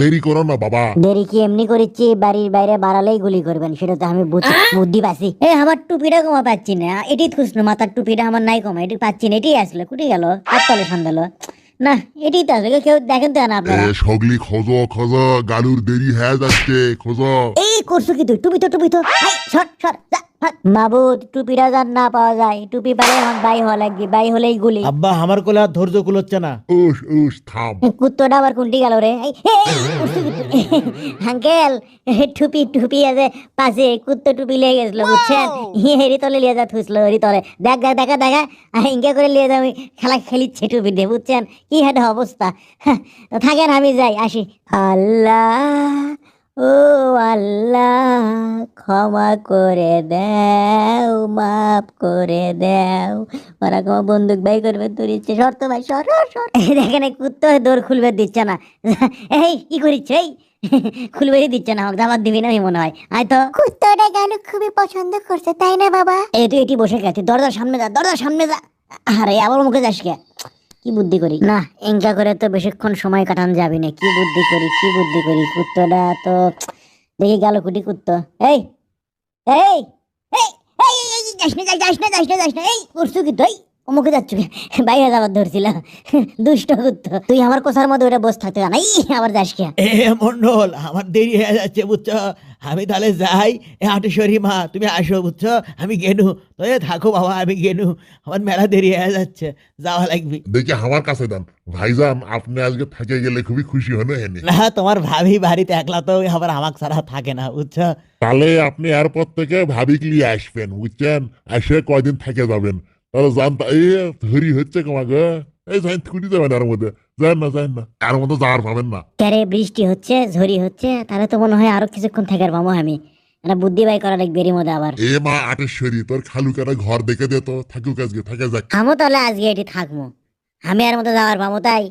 দেরি করো না বাবা। দেরি কি এমনি করিচ্ছি বাড়ির বাইরে বাড়ালেই গুলি করবেন সেটা তো আমি বুঝি বুদ্ধি পাচ্ছি। এ আমার টুপিটা কমা পাচ্ছি না। এটি খুশনু মাথার টুপিটা আমার নাই কমা এটি পাচ্ছি না এটি আসলো কুটি গেল তলে সন্দেল না এটি তো আসলে কেউ দেখেন তো না আপনারা। সগলি খোঁজ খোঁজ গালুর দেরি হয়ে যাচ্ছে খোঁজ। এই করছ কি তুই? টুপি তো টুপি তো। সর সর। মাবুদ টুপিটা যার না পাওয়া যায়। টুপি পারে আমার বাই হওয়া লাগবে বাই হলেই গুলি। আব্বা আমার কোলে আর ধৈর্য কুলোচ্ছে না। উস উস থাম। কুত্তটা আবার কোনটি গেল রে? আঙ্কেল টুপি টুপি আছে পাশে কুত্তো টুপি লেগে গেছিল বুঝছেন? হেরি তলে লিয়ে যা থুসলো হেরি তলে দেখ দেখ দেখা দেখা আর ইঙ্গে করে লিয়ে যাও আমি খেলা খেলিচ্ছে টুপি দিয়ে বুঝছেন? কি একটা অবস্থা? থাকেন আমি যাই আসি। আল্লাহ! ও আল্লাহ ক্ষমা করে দেও মাফ করে দেও। ওরা ক্ষমা বন্দুক বাই করবে তোর ইচ্ছে শর্ত ভাই সর সর, সর এই কুত্তো দৌড় খুলবে দিচ্ছে না। এই কি করিচ্ছে এই? খুলবে দিচ্ছে না আমাকে দাবার দিবি না মনে হয়। আয় তো। কুত্তাটা গালু খুবই পছন্দ করছে তাই না বাবা? এই তুই এটি বসে গেছে দরজার সামনে যা দরজার সামনে যা। আরে আবার মুখে যাস কে? কি বুদ্ধি করি? না এঙ্কা করে তো বেশিক্ষণ সময় কাটানো যাবে না। কি বুদ্ধি করি কি বুদ্ধি করি? কুত্তটা তো দেখি গেল কুটি কুত্ত। এই এই এই এই, যাস না যাস না যাস না যাস না এই করছ কি তুই? অমুকে যাচ্ছ বাইরে যাবার ধরছিলাম দুষ্ট কুত্ত তুই আমার কোষার মধ্যে ওটা বসে থাকতে জানাই আবার যাস কে? এ মন্ডল আমার দেরি হয়ে যাচ্ছে বুঝছ? আমি তাহলে যাই এ আটেশ্বরী মা তুমি আসো বুঝছ? আমি গেনু। তো এ থাকো বাবা আমি গেনু। আমার মেলা দেরি হয়ে যাচ্ছে যাওয়া লাগবে। দেখি আমার কাছে দেন ভাইজান আপনি আজকে থেকে গেলে খুবই খুশি হন এনে? না তোমার ভাবি বাড়িতে একলা তো আবার আমাকে ছাড়া থাকে না বুঝছ? তাহলে আপনি এয়ারপোর্ট থেকে ভাবি নিয়ে আসবেন বুঝছেন? এসে কয়দিন থেকে যাবেন? তাহলে জানতা ধরি হচ্ছে তোমাকে এই যাই ছুটি যাবেন এর মধ্যে যান না যান না এর মধ্যে যাওয়ার পাবেন না ক্যারে বৃষ্টি হচ্ছে ঝড়ি হচ্ছে তাহলে তো মনে হয় আরও কিছুক্ষণ থাকার পাবো আমি একটা বুদ্ধি বাই করা লাগবে এরই মধ্যে আবার এ মা আটেশ্বরী তোর খালুকারা ঘর দেখে দে তো থাকুক আজকে থাকে যাক আমও তাহলে আজকে এটি থাকব আমি আর মতো যাওয়ার পাবো তাই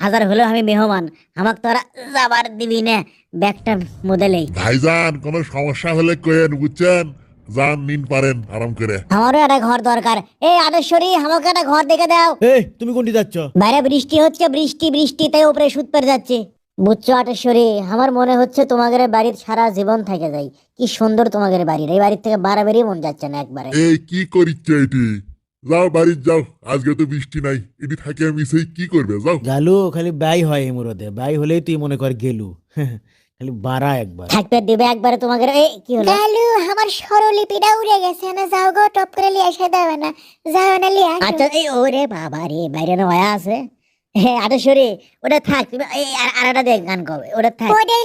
হাজার হলেও আমি মেহমান আমাক তোরা যাবার দিবি না ব্যাগটা মোদেলেই ভাইজান কোনো সমস্যা হলে কয়েন বুঝছেন যান নিন পারেন আরাম করে। আমারও একটা ঘর দরকার। এই আদেশ্বরী আমাকে একটা ঘর দেখে দাও। এই তুমি কোনটি যাচ্ছ? বাইরে বৃষ্টি হচ্ছে বৃষ্টি বৃষ্টি তাই উপরে সুদ পেরে যাচ্ছে। বুঝছ আটেশ্বরী আমার মনে হচ্ছে তোমাদের বাড়ির সারা জীবন থেকে যাই। কি সুন্দর তোমাদের বাড়ির এই বাড়ির থেকে বাড়াবাড়ি মন যাচ্ছে না একবারে। এই কি করিচ্ছে এটি? যাও বাড়ি যাও আজকে তো বৃষ্টি নাই। এটি থাকে আমি সেই কি করবে? যাও। গালু খালি ব্যয় হয় এই মুরদে ব্যয় হলেই তুই মনে কর গেলু। খালি বাড়া একবার। থাকতে দিবে একবারে তোমাকে এই কি হলো? গালু আমার স্বরলিপিটা উড়ে গেছে না যাও গো টপ করে লিয়ে এসে দাও না। যাও না লিয়ে আসো। আচ্ছা এই ওরে বাবা রে বাইরে না হয়ে আছে? হ্যাঁ আটেশ্বরী ওটা থাক তুমি এই আর আর একটা দেখ গান কবে ওটা থাক। ওটাই